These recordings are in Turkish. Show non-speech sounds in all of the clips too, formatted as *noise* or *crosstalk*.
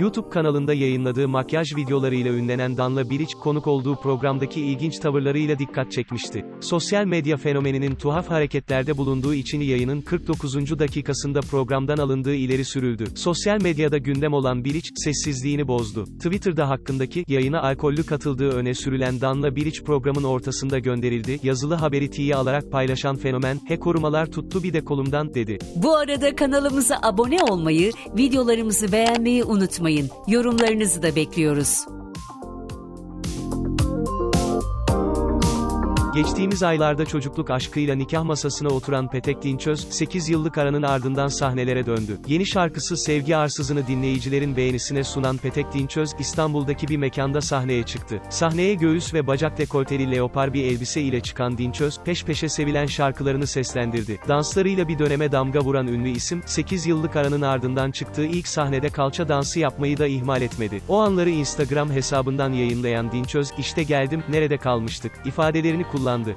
YouTube kanalında yayınladığı makyaj videolarıyla ünlenen Danla Bilic, konuk olduğu programdaki ilginç tavırlarıyla dikkat çekmişti. Sosyal medya fenomeninin tuhaf hareketlerde bulunduğu için yayının 49. dakikasında programdan alındığı ileri sürüldü. Sosyal medyada gündem olan Bilic, sessizliğini bozdu. Twitter'da hakkındaki, yayına alkollü katıldığı öne sürülen Danla Bilic programın ortasında gönderildi, yazılı haberi tiye alarak paylaşan fenomen, he korumalar tuttu bir de kolumdan, dedi. Bu arada kanalımıza abone olmayı, videolarımızı beğenmeyi unutmayın. Yorumlarınızı da bekliyoruz. Geçtiğimiz aylarda çocukluk aşkıyla nikah masasına oturan Petek Dinçöz, 8 yıllık aranın ardından sahnelere döndü. Yeni şarkısı Sevgi Arsızı'nı dinleyicilerin beğenisine sunan Petek Dinçöz, İstanbul'daki bir mekanda sahneye çıktı. Sahneye göğüs ve bacak dekolteli leopar bir elbise ile çıkan Dinçöz, peş peşe sevilen şarkılarını seslendirdi. Danslarıyla bir döneme damga vuran ünlü isim, 8 yıllık aranın ardından çıktığı ilk sahnede kalça dansı yapmayı da ihmal etmedi. O anları Instagram hesabından yayınlayan Dinçöz, işte geldim, nerede kalmıştık, ifadelerini kullandı kullandı.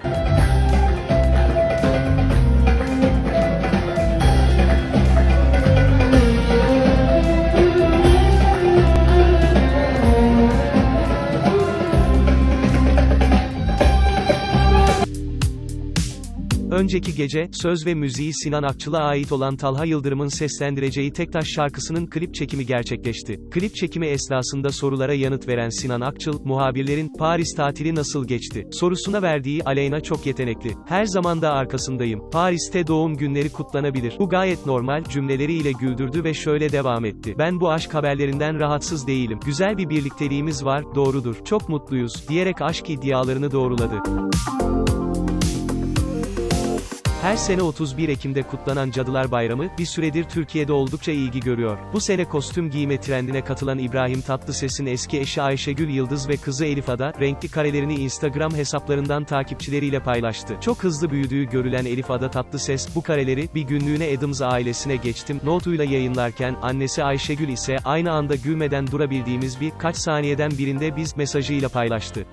Önceki gece, söz ve müziği Sinan Akçıl'a ait olan Talha Yıldırım'ın seslendireceği Tektaş şarkısının klip çekimi gerçekleşti. Klip çekimi esnasında sorulara yanıt veren Sinan Akçıl, muhabirlerin, Paris tatili nasıl geçti, sorusuna verdiği Aleyna çok yetenekli. Her zaman da arkasındayım. Paris'te doğum günleri kutlanabilir. Bu gayet normal, cümleleriyle güldürdü ve şöyle devam etti. Ben bu aşk haberlerinden rahatsız değilim. Güzel bir birlikteliğimiz var, doğrudur. Çok mutluyuz, diyerek aşk iddialarını doğruladı. Her sene 31 Ekim'de kutlanan Cadılar Bayramı, bir süredir Türkiye'de oldukça ilgi görüyor. Bu sene kostüm giyme trendine katılan İbrahim Tatlıses'in eski eşi Ayşegül Yıldız ve kızı Elif Ada, renkli karelerini Instagram hesaplarından takipçileriyle paylaştı. Çok hızlı büyüdüğü görülen Elif Ada Tatlıses, bu kareleri, bir günlüğüne Adams ailesine geçtim, notuyla yayınlarken, annesi Ayşegül ise, aynı anda gülmeden durabildiğimiz bir, kaç saniyeden birinde biz, mesajıyla paylaştı.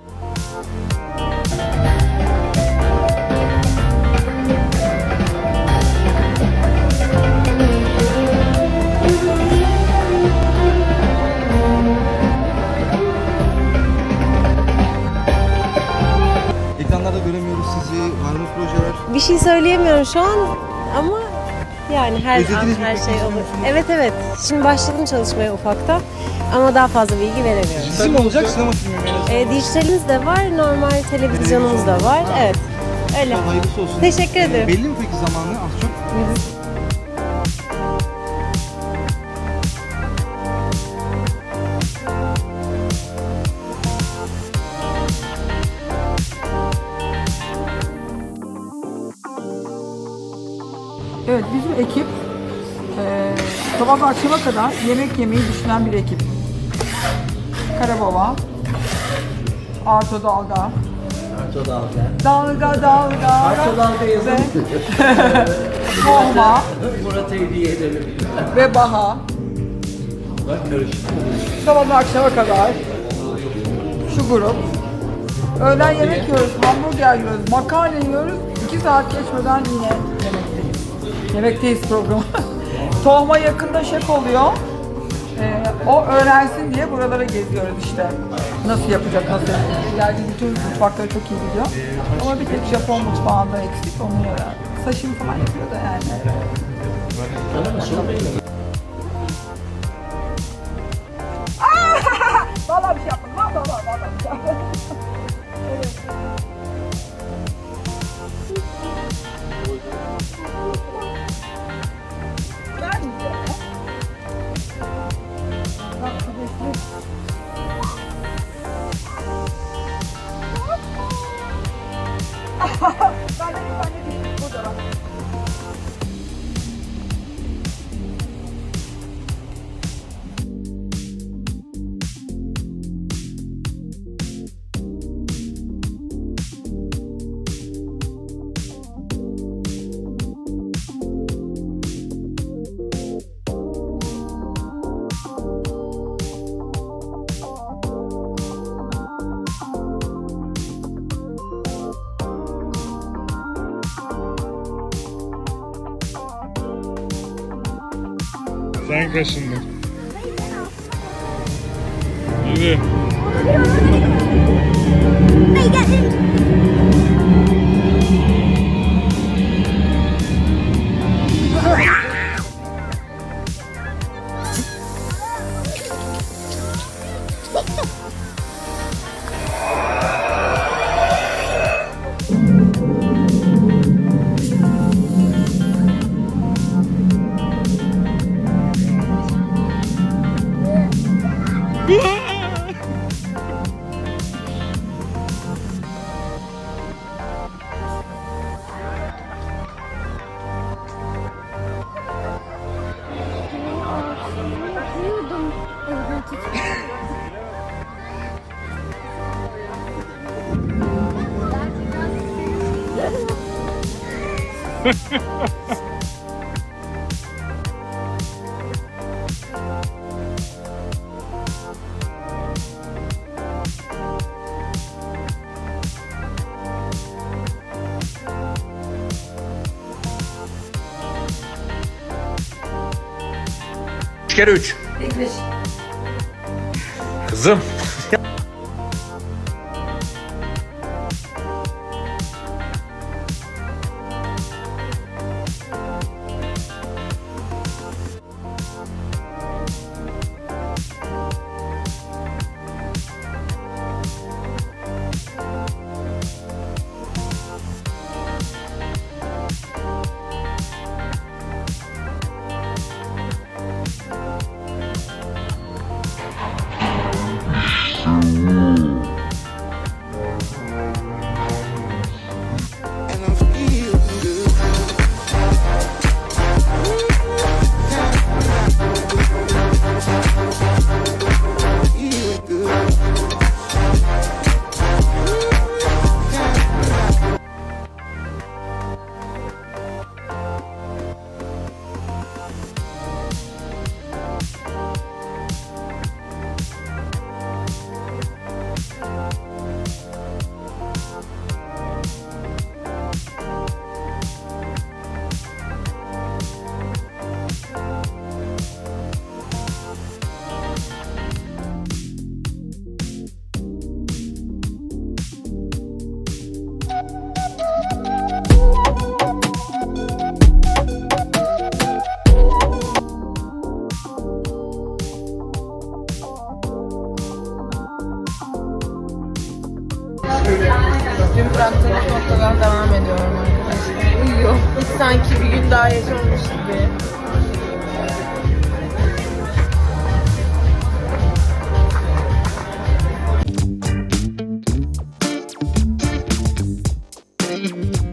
Ekranlarda göremiyoruz sizi. Var mı projeler? Bir şey söyleyemiyorum şu an ama yani her Özlediniz an mi her peki, şey olur. Evet evet. Şimdi başladım çalışmaya ufaktan ama daha fazla bilgi veremiyorum. Dizi mi olacak, sinema filmi mi? Ee, dijitalimiz de var, normal televizyonumuz da var. Evet. Öyle. Hayırlısı olsun. Teşekkür ederim. Belli mi peki zamanı az çok? Evet bizim ekip eee sabah akşama kadar yemek yemeyi düşünen bir ekip. Karababa, Arto Dalga, Arto Dalga. Dalga Dalga Arto Dalga yazın. ve Bohma Murat hediye edelim. ve Baha. Bak karışık. Sabah akşama kadar şu grup. Öğlen yemek yiyoruz, hamburger yiyoruz, makarna yiyoruz. İki saat geçmeden yine yemekteyiz. Yemekteyiz programı. *laughs* Tohma yakında şef oluyor. Ee, o öğrensin diye buralara geziyoruz işte. Nasıl yapacak, nasıl yapacak. Yani bütün mutfakları çok iyi biliyor. Ama bir tek Japon mutfağında eksik onu öğren. Sashimi falan yapıyor da yani. *laughs* Vallahi bir şey yapmadım. Vallahi vallahi vallahi *laughs* Sen kaşındın. Yürü. Ha ha ha ha! Üç kere üç. Kızım. Dün bıraktığımız noktadan devam ediyorum arkadaşlar. Uyuyor. Hiç sanki bir gün daha yaşamış gibi. Mm-hmm.